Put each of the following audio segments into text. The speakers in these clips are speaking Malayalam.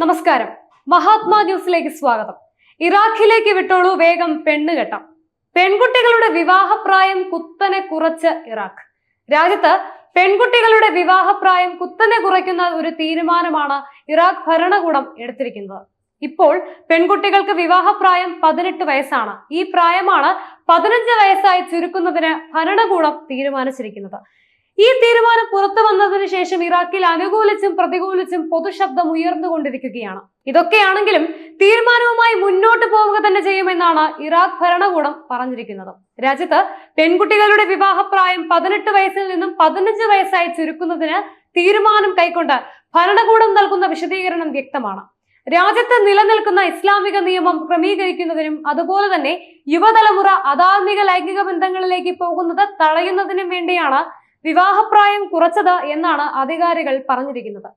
നമസ്കാരം. മഹാത്മാ ന്യൂസിലേക്ക് സ്വാഗതം. ഇറാഖിലേക്ക് വിട്ടോളൂ വേഗം പെണ്ണ് കെട്ടാം. പെൺകുട്ടികളുടെ വിവാഹപ്രായം കുത്തനെ കുറച്ച് ഇറാഖ്. രാജ്യത്ത് പെൺകുട്ടികളുടെ വിവാഹപ്രായം കുത്തനെ കുറയ്ക്കുന്ന ഒരു തീരുമാനമാണ് ഇറാഖ് ഭരണകൂടം എടുത്തിരിക്കുന്നത്. ഇപ്പോൾ പെൺകുട്ടികൾക്ക് വിവാഹപ്രായം പതിനെട്ട് വയസ്സാണ്. ഈ പ്രായമാണ് പതിനഞ്ച് വയസ്സായി ചുരുക്കുന്നതിന് ഭരണകൂടം തീരുമാനിച്ചിരിക്കുന്നത്. ഈ തീരുമാനം പുറത്തു വന്നതിന് ശേഷം ഇറാഖിൽ അനുകൂലിച്ചും പ്രതികൂലിച്ചും പൊതുശബ്ദം ഉയർന്നുകൊണ്ടിരിക്കുകയാണ്. ഇതൊക്കെയാണെങ്കിലും തീരുമാനവുമായി മുന്നോട്ട് പോവുക തന്നെ ചെയ്യുമെന്നാണ് ഇറാഖ് ഭരണകൂടം പറഞ്ഞിരിക്കുന്നത്. രാജ്യത്ത് പെൺകുട്ടികളുടെ വിവാഹപ്രായം പതിനെട്ട് വയസ്സിൽ നിന്നും പതിനഞ്ച് വയസ്സായി ചുരുക്കുന്നതിന് തീരുമാനം കൈക്കൊണ്ട് ഭരണകൂടം നൽകുന്ന വിശദീകരണം വ്യക്തമാണ്. രാജ്യത്ത് നിലനിൽക്കുന്ന ഇസ്ലാമിക നിയമം ക്രമീകരിക്കുന്നതിനും അതുപോലെ തന്നെ യുവതലമുറ അധാർമിക ലൈംഗിക ബന്ധങ്ങളിലേക്ക് പോകുന്നത് തടയുന്നതിനും വേണ്ടിയാണ് വിവാഹപ്രായം കുറച്ചത് എന്നാണ് അധികാരികൾ പറഞ്ഞിരിക്കുന്നത്.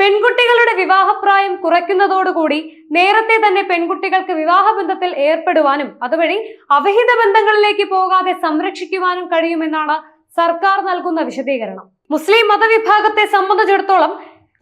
പെൺകുട്ടികളുടെ വിവാഹപ്രായം കുറയ്ക്കുന്നതോടുകൂടി നേരത്തെ തന്നെ പെൺകുട്ടികൾക്ക് വിവാഹബന്ധത്തിൽ ഏർപ്പെടുവാനും അതുവഴി അവിഹിത ബന്ധങ്ങളിലേക്ക് പോകാതെ സംരക്ഷിക്കുവാനും കഴിയുമെന്നാണ് സർക്കാർ നൽകുന്ന വിശദീകരണം. മുസ്ലിം മതവിഭാഗത്തെ സംബന്ധിച്ചിടത്തോളം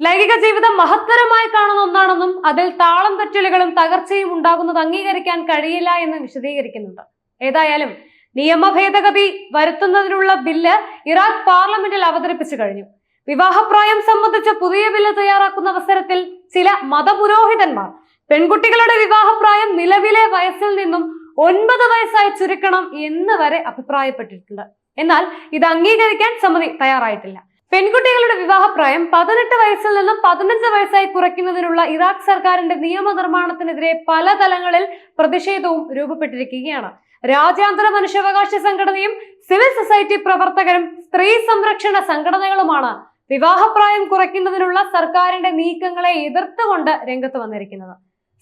ലൈംഗിക ജീവിതം മഹത്തരമായി കാണുന്ന ഒന്നാണെന്നും അതിൽ താളം തെറ്റലുകളും തകർച്ചയും ഉണ്ടാകുന്നത് അംഗീകരിക്കാൻ കഴിയില്ല എന്ന് വിശദീകരിക്കുന്നുണ്ട്. ഏതായാലും നിയമ ഭേദഗതി വരുത്തുന്നതിനുള്ള ബില്ല് ഇറാഖ് പാർലമെന്റിൽ അവതരിപ്പിച്ചു കഴിഞ്ഞു. വിവാഹപ്രായം സംബന്ധിച്ച പുതിയ ബില്ല് തയ്യാറാക്കുന്ന അവസരത്തിൽ ചില മതപുരോഹിതന്മാർ പെൺകുട്ടികളുടെ വിവാഹപ്രായം നിലവിലെ വയസ്സിൽ നിന്നും ഒൻപത് വയസ്സായി ചുരുക്കണം എന്ന് വരെ അഭിപ്രായപ്പെട്ടിട്ടുണ്ട്. എന്നാൽ ഇത് അംഗീകരിക്കാൻ സമിതി തയ്യാറായിട്ടില്ല. പെൺകുട്ടികളുടെ വിവാഹപ്രായം പതിനെട്ട് വയസ്സിൽ നിന്നും പതിനഞ്ച് വയസ്സായി കുറയ്ക്കുന്നതിനുള്ള ഇറാഖ് സർക്കാരിന്റെ നിയമനിർമ്മാണത്തിനെതിരെ പല തലങ്ങളിൽ പ്രതിഷേധവും രൂപപ്പെട്ടിരിക്കുകയാണ്. രാജ്യാന്തര മനുഷ്യാവകാശ സംഘടനയും സിവിൽ സൊസൈറ്റി പ്രവർത്തകരും സ്ത്രീ സംരക്ഷണ സംഘടനകളുമാണ് വിവാഹപ്രായം കുറയ്ക്കുന്നതിനുള്ള സർക്കാരിന്റെ നീക്കങ്ങളെ എതിർത്തുകൊണ്ട് രംഗത്ത് വന്നിരിക്കുന്നത്.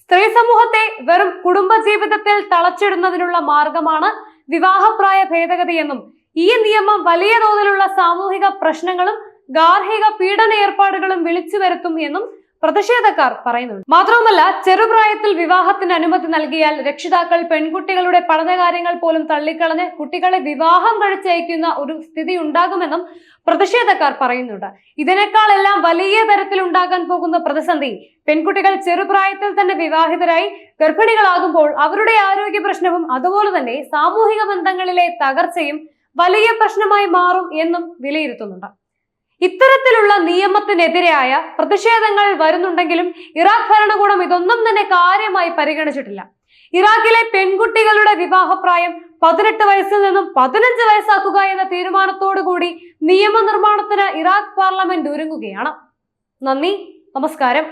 സ്ത്രീ സമൂഹത്തെ വെറും കുടുംബജീവിതത്തിൽ തളച്ചിടുന്നതിനുള്ള മാർഗമാണ് വിവാഹപ്രായ ഭേദഗതിയെന്നും ഈ നിയമം വലിയ തോതിലുള്ള സാമൂഹിക പ്രശ്നങ്ങളും ഗാർഹിക പീഡന ഏർപ്പാടുകളും വിളിച്ചു വരുത്തും എന്നും പ്രതിഷേധക്കാർ പറയുന്നുണ്ട്. മാത്രവുമല്ല ചെറുപ്രായത്തിൽ വിവാഹത്തിന് അനുമതി നൽകിയാൽ രക്ഷിതാക്കൾ പെൺകുട്ടികളുടെ പഠനകാര്യങ്ങൾ പോലും തള്ളിക്കളഞ്ഞ് കുട്ടികളെ വിവാഹം കഴിച്ചയക്കുന്ന ഒരു സ്ഥിതി ഉണ്ടാകുമെന്നും പ്രതിഷേധക്കാർ പറയുന്നുണ്ട്. ഇതിനേക്കാളെല്ലാം വലിയ തരത്തിൽ ഉണ്ടാകാൻ പോകുന്ന പ്രതിസന്ധി പെൺകുട്ടികൾ ചെറുപ്രായത്തിൽ തന്നെ വിവാഹിതരായി ഗർഭിണികളാകുമ്പോൾ അവരുടെ ആരോഗ്യ പ്രശ്നവും അതുപോലെ തന്നെ സാമൂഹിക ബന്ധങ്ങളിലെ തകർച്ചയും വലിയ പ്രശ്നമായി മാറും എന്നും വിലയിരുത്തുന്നുണ്ട്. ഇത്തരത്തിലുള്ള നിയമത്തിനെതിരായ പ്രതിഷേധങ്ങൾ വരുന്നുണ്ടെങ്കിലും ഇറാഖ് ഭരണകൂടം ഇതൊന്നും തന്നെ കാര്യമായി പരിഗണിച്ചിട്ടില്ല. ഇറാഖിലെ പെൺകുട്ടികളുടെ വിവാഹപ്രായം പതിനെട്ട് വയസ്സിൽ നിന്നും പതിനഞ്ച് വയസ്സാക്കുക എന്ന തീരുമാനത്തോടു കൂടി നിയമനിർമ്മാണത്തിന് ഇറാഖ് പാർലമെന്റ് ഒരുങ്ങുകയാണ്. നന്ദി നമസ്കാരം.